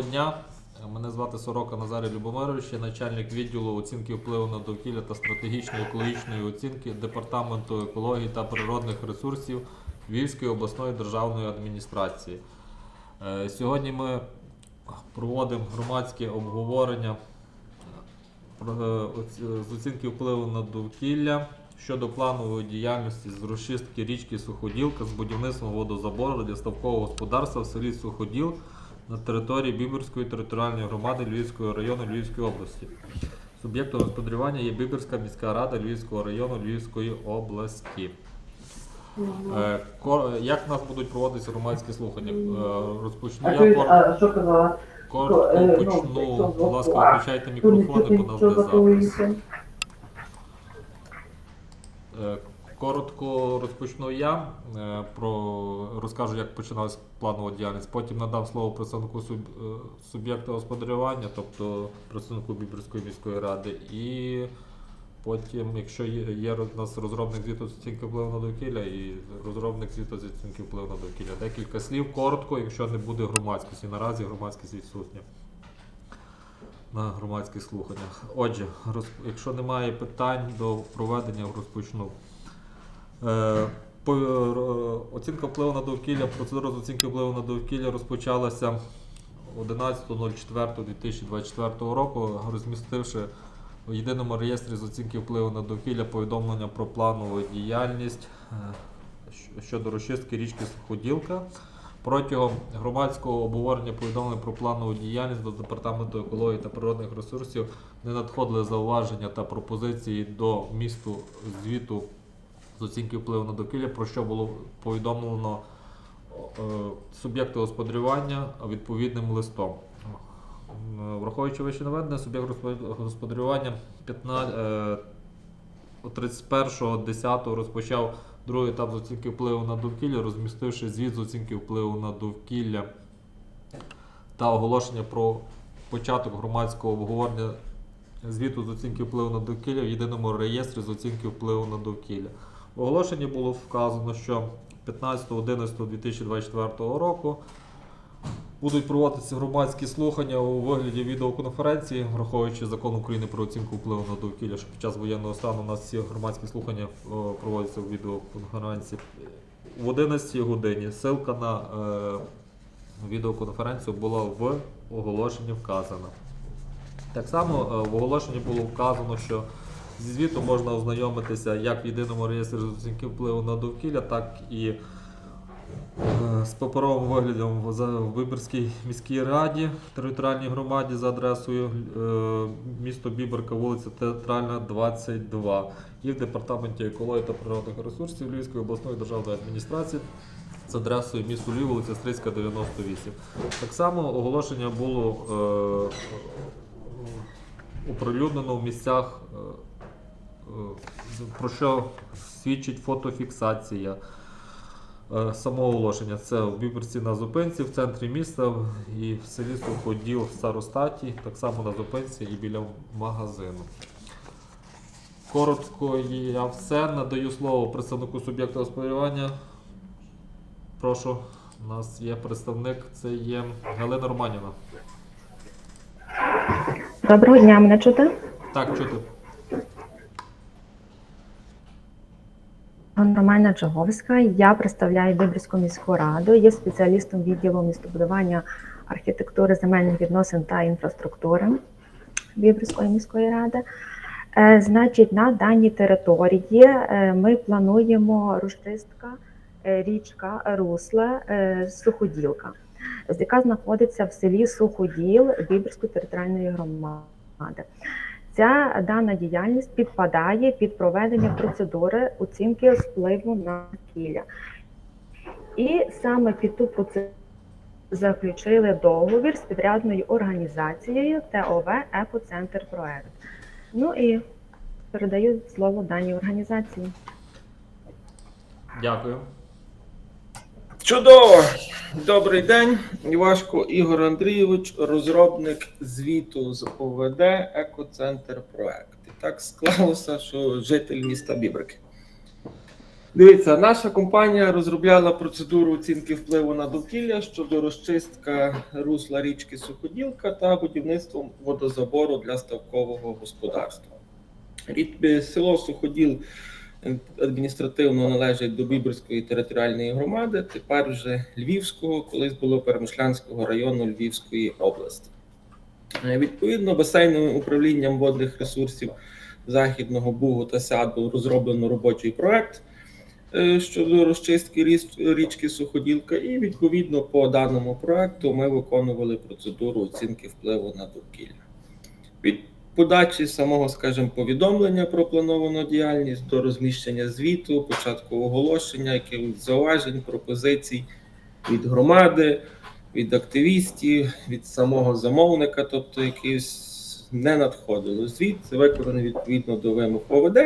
Доброго дня. Мене звати Сорока Назарій Любомирович, я начальник відділу оцінки впливу на довкілля та стратегічної екологічної оцінки Департаменту екології та природних ресурсів Львівської обласної державної адміністрації. Е, Сьогодні ми проводимо громадське обговорення е, з оцінки впливу на довкілля щодо планової діяльності з розчистки річки Суходілка з будівництвом водозабору для ставкового господарства в селі Суходіл на території Біберської територіальної громади Львівського району Львівської області. Суб'єктом господарювання є Біберська міська рада Львівського району Львівської області. Е, Як у нас будуть проводитися громадські слухання? Е, Розпочну я коротко е, ну, почну. Будь ласка, виключайте мікрофони, бо нас не запис. Коротко розпочну я е, про розкажу, як починалась планова діяльність. Потім надам слово представнику суб- е, суб'єкта господарювання, тобто представнику Біберської міської ради. І потім, якщо є, є у нас розробник звіту з оцінки впливу на довкілля і розробник звіту з оцінки впливу на довкілля. Декілька слів коротко, якщо не буде громадськості. Наразі громадськість відсутня на громадських слуханнях. Отже, якщо немає питань до проведення, розпочну. Е, е, оцінка впливу на довкілля, процедура з оцінки впливу на довкілля розпочалася 11.04.2024 року, розмістивши у єдиному реєстрі з оцінки впливу на довкілля повідомлення про планову діяльність е, щодо розчистки річки Суходілка. Протягом громадського обговорення повідомлення про планову діяльність до департаменту екології та природних ресурсів не надходили зауваження та пропозиції до місту звіту з оцінки впливу на довкілля, про що було повідомлено е, суб'єкту господарювання відповідним листом. Враховуючи вище наведене, суб'єкт госпо- господарювання 15, е, 31.10 розпочав другий етап з оцінки впливу на довкілля, розмістивши звіт з оцінки впливу на довкілля та оголошення про початок громадського обговорення звіту з оцінки впливу на довкілля в єдиному реєстрі з оцінки впливу на довкілля. В оголошенні було вказано, що 15.11.2024 року будуть проводитися громадські слухання у вигляді відеоконференції, враховуючи закон України про оцінку впливу на довкілля, що під час воєнного стану у нас всі громадські слухання проводяться у відеоконференції в 11 годині. Ссылка на е, відеоконференцію була в оголошенні вказана. Так само е, в оголошенні було вказано, що зі звіту можна ознайомитися як в єдиному реєстрі оцінки впливу на довкілля, так і е, з паперовим виглядом в Виборській міській раді територіальній громаді за адресою е, місто Біберка, вулиця Театральна, 22 і в департаменті екології та природних ресурсів Львівської обласної державної адміністрації з адресою місто Львів, вулиця Стрийська, 98. Так само оголошення було е, оприлюднено в місцях, е, е, про що свідчить фотофіксація е, самого оголошення. Це в Біберці на зупинці, в центрі міста і в селі Суходіл в Старостаті, так само на зупинці і біля магазину. Коротко я все. Надаю слово представнику суб'єкта господарювання. Прошу, у нас є представник, це є Галина Романівна. Доброго дня, мене чути? Так, чути. Романа Джаговська. Я представляю Бибрську міську раду, є спеціалістом відділу містобудування архітектури, земельних відносин та інфраструктури Бібрської міської ради. Е, Значить, на даній території е, ми плануємо розчистка е, річка Русла е, Суходілка, яка знаходиться в селі Суходіл Бібрської територіальної громади. Ця дана діяльність підпадає під проведення процедури оцінки впливу на довкілля. І саме під ту процедуру заключили договір з підрядною організацією ТОВ Екоцентр Проект. Ну і передаю слово даній організації. Дякую. Чудово! Добрий день. Івашко Ігор Андрійович, розробник звіту з ОВД Екоцентр Проект. Так склалося, що житель міста Бібрики. Дивіться, наша компанія розробляла процедуру оцінки впливу на довкілля щодо розчистка русла річки Суходілка та будівництвом водозабору для ставкового господарства. Рід- Село Суходіл е, адміністративно належить до Біберської територіальної громади, тепер вже Львівського, колись було Перемишлянського району Львівської області. Е, Відповідно, басейновим управлінням водних ресурсів Західного Бугу та Саду розроблено робочий проект е, щодо розчистки річки Суходілка, і відповідно по даному проекту ми виконували процедуру оцінки впливу на довкілля. Подачі самого, скажімо, повідомлення про плановану діяльність до розміщення звіту, початку оголошення, якихось зауважень, пропозицій від громади, від активістів, від самого замовника, тобто якийсь не надходило. Звіт виконаний відповідно до вимог ОВД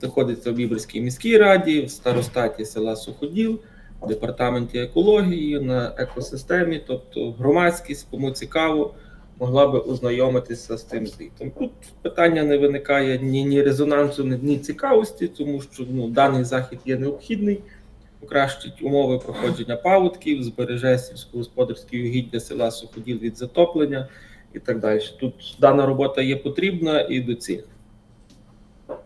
знаходиться в Біберській міській раді, в старостаті села Суходіл, в департаменті екології, на екосистемі, тобто громадськість, кому цікаво, могла би ознайомитися з тим звітом. Тут питання не виникає ні, ні резонансу, ні, цікавості, тому що ну, даний захід є необхідний. Покращить умови проходження паводків, збереже сільськогосподарські угіддя села Суходіл від затоплення і так далі. Тут дана робота є потрібна і доцільна.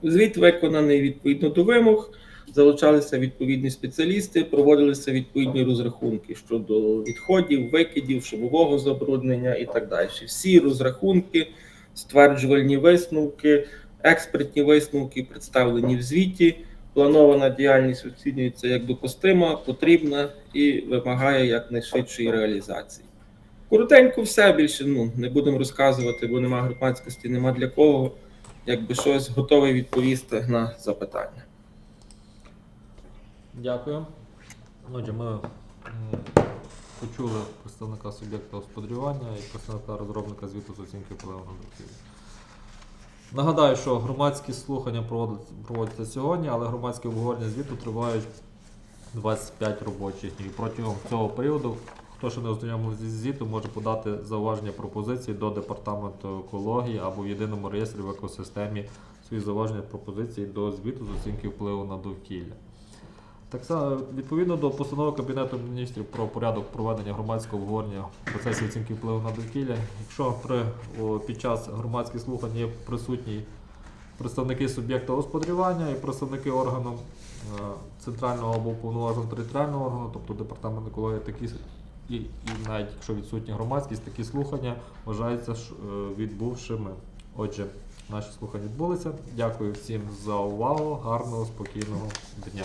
Звіт виконаний відповідно до вимог. Залучалися відповідні спеціалісти, проводилися відповідні розрахунки щодо відходів, викидів, шумового забруднення і так далі. Всі розрахунки, стверджувальні висновки, експертні висновки представлені в звіті. Планована діяльність оцінюється як допустима, потрібна і вимагає якнайшвидшої реалізації. Коротенько все більше ну, не будемо розказувати, бо нема громадськості, нема для кого. Якби щось готовий відповісти на запитання. Дякую. Отже, ми почули представника суб'єкта господарювання і представника розробника звіту з оцінки впливу на довкілля. Нагадаю, що громадські слухання проводяться, сьогодні, але громадські обговорення звіту тривають 25 робочих днів. Протягом цього періоду, хто ще не ознайомився зі звітом, може подати зауваження пропозиції до департаменту екології або в єдиному реєстрі в екосистемі свої зауваження пропозиції до звіту з оцінки впливу на довкілля. Так само, відповідно до постанови Кабінету міністрів про порядок проведення громадського обговорення в процесі оцінки впливу на довкілля, якщо при, о, під час громадських слухань є присутні представники суб'єкта господарювання і представники органу е, центрального або повноваженого територіального органу, тобто департамент екології, такі і, і навіть якщо відсутня громадськість, такі слухання вважаються е, відбувшими. Отже, наші слухання відбулися. Дякую всім за увагу. Гарного, спокійного дня.